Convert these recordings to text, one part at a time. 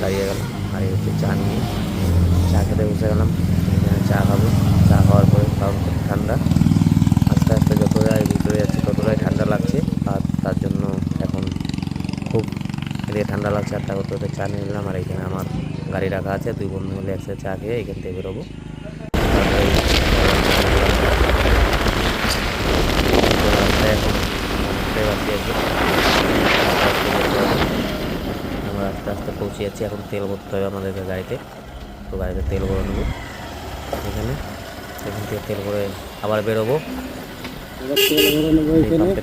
দাঁড়িয়ে গেলাম। আর এই হচ্ছে চা নিয়ে। চা খেতে বসে গেলাম। এখানে চা খাব। চা খাওয়ার পরে কারণ খুব ঠান্ডা। আস্তে আস্তে যতটাই ভিতরে যাচ্ছে, ততটাই ঠান্ডা লাগছে। আর তার জন্য এখন খুব এদিকে ঠান্ডা লাগছে। আর তারপর চা নিয়ে নিলাম। আর এখানে আমার গাড়ি রাখা আছে। দুই বন্ধু মিলে একসাথে চা খেয়ে এখান থেকে বেরোবো। যাচ্ছি এখন তেল ভরতে হবে আমাদেরকে গাড়িতে। তো গাড়িতে তেল ভরে নেব। এখানে, এখান থেকে তেল ভরে আবার বেরোবো।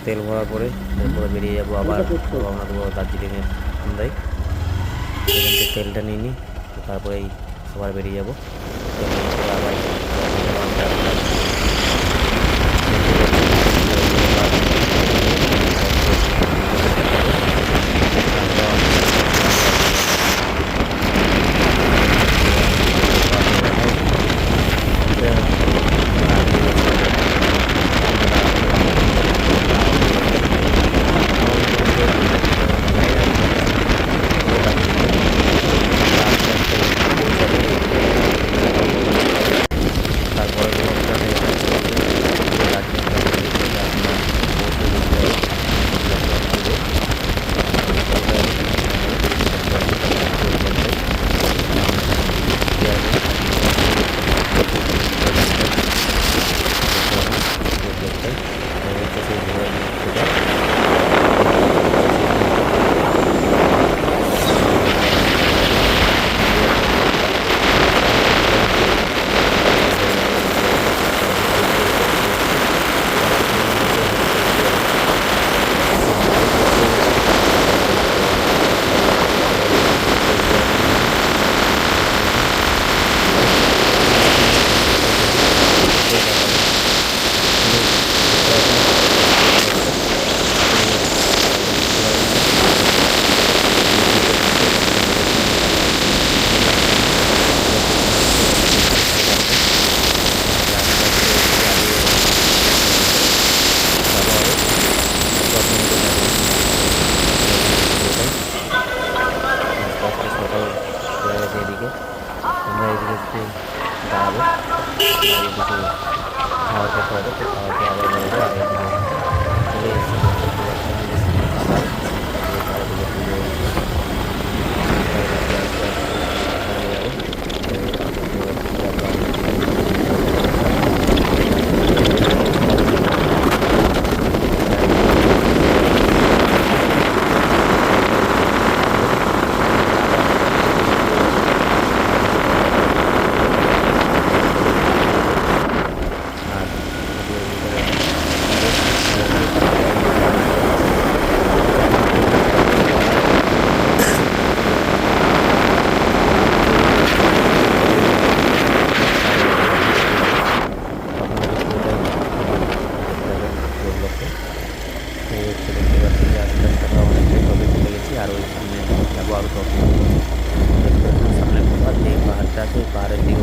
তেল ভরার পরে এরপরে বেরিয়ে যাব আবার রওনা দেবো দার্জিলিংয়ের সন্ধ্যায় এখান থেকে তেলটা নিয়ে নিই তারপরেই আবার বেরিয়ে যাব। আবার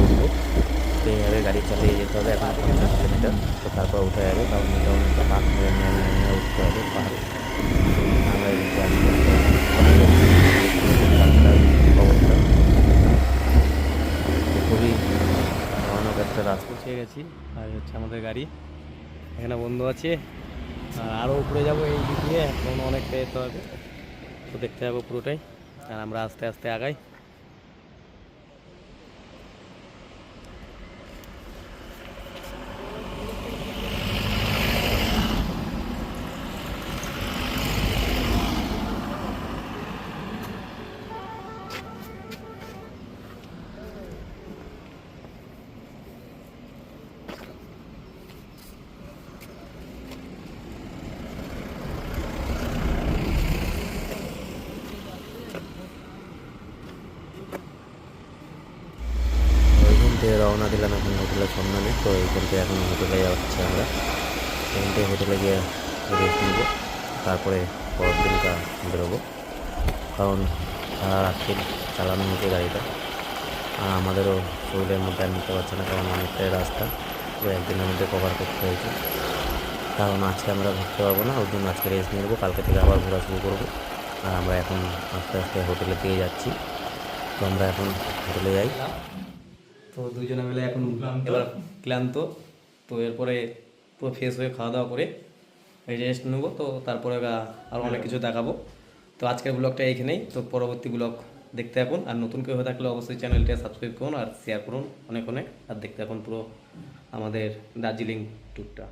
উঠবো তো এইভাবে গাড়ি চালিয়ে যেতে হবে এখন পঞ্চাশ কিলোমিটার। তো তারপর উঠে যাবে, কারণ মোটামুটি পাক হয়ে নিয়ে উঠতে হবে, পাহাড়। আমরা এদিকে খুবই ভয়ানক একটা রাস্তা। পৌঁছে গেছি, আর হচ্ছে আমাদের গাড়ি। এখানে বন্ধু আছে। আর আরও উপরে যাব এই দিক দিয়ে, এখন অনেকটা যেতে হবে। তো দেখতে যাব পুরোটাই। আর আমরা আস্তে আস্তে আগাই ওইখান থেকে রওনা দিলাম এখন হোটেলের সন্ধানে তো এইখান থেকে এখন হোটেলে যাচ্ছি আমরা। এখান থেকে হোটেলে গিয়ে রেস্ট নিব, তারপরে পরের দিনটা বেরোবো। কারণ সারা রাত্রি চালানো হয়েছে গাড়িটা। আর আমাদেরও শরীরের মধ্যে আর নিতে পারছে না, কারণ অনেকটাই রাস্তা। তো একদিনের মধ্যে কভার করতে হয়েছে। কারণ আজকে আমরা ঘুরতে পারব না, ওই জন্য আজকে রেস্ট নিয়ে নেব, কালকে থেকে আবার ঘোরা শুরু করব। আর আমরা এখন আস্তে আস্তে হোটেলে দিকে যাচ্ছি। তো আমরা এখন হোটেলে যাই। তো দুজনে মিলে এখন এবার ক্লান্ত। তো এরপরে পুরো ফ্রেশ হয়ে খাওয়া দাওয়া করে এই রেস্ট নেব। তো তারপরে আরও অনেক কিছু দেখাবো। তো আজকের ব্লগটা এইখানেই। তো পরবর্তী ব্লগ দেখতে থাকুন। আর নতুন কেউ হয়ে থাকলে অবশ্যই চ্যানেলটা সাবস্ক্রাইব করুন আর শেয়ার করুন অনেক অনেক। আর দেখতে থাকুন পুরো আমাদের দার্জিলিং ট্যুরটা